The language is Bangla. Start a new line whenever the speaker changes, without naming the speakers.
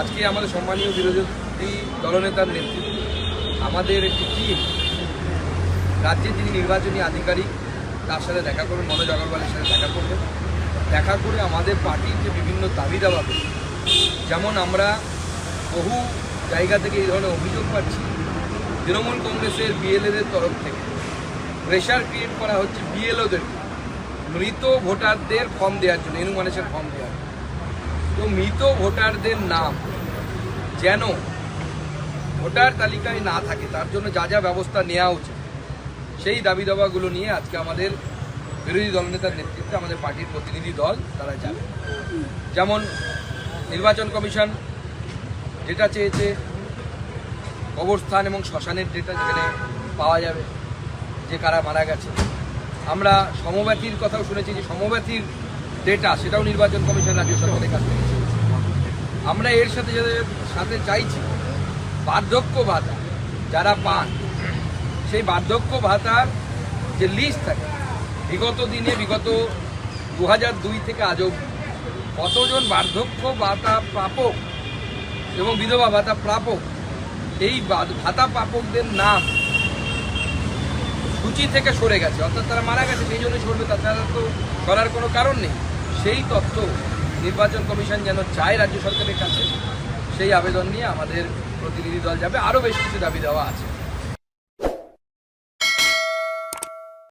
আজকে আমাদের সম্মানীয় বিরোধী দলনেতার নেতৃত্বে, আমাদের একটি টিম রাজ্যের যিনি নির্বাচনী আধিকারিক, তার সাথে দেখা করবেন মনোজ আগরওয়ালের সাথে দেখা করবেন দেখা করে আমাদের পার্টির যে বিভিন্ন দাবি দাবা যেমন আমরা বহু জায়গা থেকে এই ধরনের অভিযোগ পাচ্ছি, তৃণমূল কংগ্রেসের বিএলএদের তরফ থেকে প্রেশার ক্রিয়েট করা হচ্ছে বিএলওদের মৃত ভোটারদের ফর্ম দেওয়ার জন্য, এনুমানেশন ফর্ম দেওয়ার জন্য। তো মৃত ভোটারদের নাম যেন ভোটার তালিকায় না থাকে, তার জন্য যা যা ব্যবস্থা নেওয়া উচিত। সেই দাবি দাবাগুলো নিয়ে আজকে আমাদের বিরোধী দলনেতার নেতৃত্বে আমাদের পার্টির প্রতিনিধি দল তারা যাবে। যেমন নির্বাচন কমিশন যেটা চেয়েছে, কবরস্থান এবং শ্মশানের ডেটা যেখানে পাওয়া যাবে, যে কারা মারা গেছে। আমরা সমব্যথীর কথাও শুনেছি যে সমব্যথীর ডেটা সেটাও নির্বাচন কমিশন রাজ্য সরকারের কাছ আমরা এর সাথে সাথে- চাইছি, বার্ধক্য ভাতা, যারা পান, সেই বার্ধক্য ভাতার যে লিস্ট থাকে, বিগত দিনে, বিগত দু দুই থেকে আজ অবধি, কতজন বার্ধক্য ভাতা প্রাপক এবং বিধবা ভাতা প্রাপক, এই ভাতা প্রাপকদের নাম সূচি থেকে সরে গেছে, অর্থাৎ তারা মারা গেছে, সেই জন্য সরবে, তাছাড়া তো সরার কোনো কারণ নেই। সেই তথ্য নির্বাচন কমিশন যেন চায় রাজ্য সরকারের কাছে, সেই আবেদন নিয়ে আমাদের প্রতিনিধি দল যাবে। আরও বেশ কিছু দাবি দেওয়া আছে।